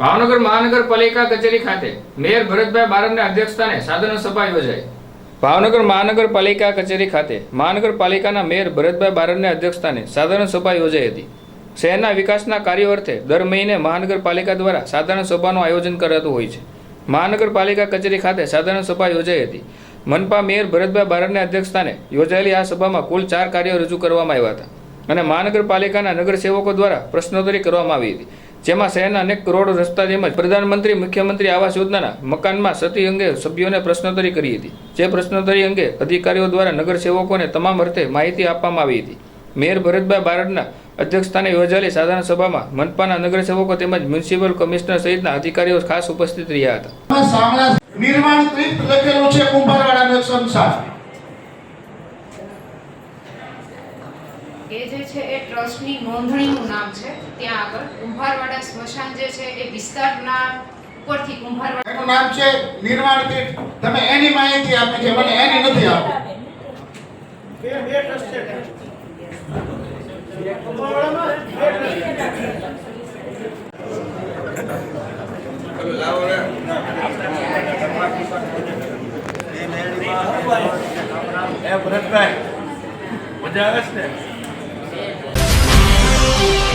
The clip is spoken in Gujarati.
ભાવનગર મહાનગરપાલિકા કચેરી ખાતે મેયર ભરતભાઈ બારડના અધ્યક્ષસ્થાને સાધન સભા યોજાઈ. ભાવનગર મહાનગરપાલિકા કચેરી ખાતે મહાનગરપાલિકાના મેયર ભરતભાઈ બારડના અધ્યક્ષસ્થાને સાધારણ સભા યોજાઈ હતી. શહેરના વિકાસના કાર્યો અર્થે દર મહિને મહાનગરપાલિકા દ્વારા સાધારણ સભાનું આયોજન કરાતું હોય છે. મહાનગરપાલિકા કચેરી ખાતે સાધારણ સભા યોજાઈ હતી. મનપા મેયર ભરતભાઈ બારડના અધ્યક્ષસ્થાને યોજાયેલી આ સભામાં કુલ ચાર કાર્યો રજૂ કરવામાં આવ્યા હતા અને મહાનગરપાલિકાના નગરસેવકો દ્વારા પ્રશ્નોત્તરી કરવામાં આવી હતી. જેમાં શહેરના અનેક કરોડ રસ્તા તેમજ પ્રધાનમંત્રી, મુખ્યમંત્રી આવાસ યોજનાના મકાનમાં સતી અંગે સભ્યોને પ્રશ્નોત્તરી કરી હતી. જે પ્રશ્નોત્તરી અંગે અધિકારીઓ દ્વારા નગરસેવકોને તમામ અર્થે માહિતી આપવામાં આવી હતી. મેયર ભરતભાઈ બારડના અધ્યક્ષસ્થાને યોજાયેલી સાધારણ સભામાં મનપાના નગરસેવકો તેમજ મ્યુનિસિપલ કમિશનર સહિતના અધિકારીઓ ખાસ ઉપસ્થિત રહ્યા હતા. નિર્માણ લખેલું છે કુંભારવાડાનો સંસાર એ જે છે એ ટ્રસ્ટની નોંધણીનું નામ છે. ત્યાં આગળ કુંભારવાડા સ્મશાન જે છે એ વિસ્તારના ઉપરથી કુંભારવાડા એનું નામ છે નિર્માણ ત્રિત તમે એની માહિતી આપી છે મને એની નથી આપી એ ભરતભાઈ મજા આવે છે ને? Thank you.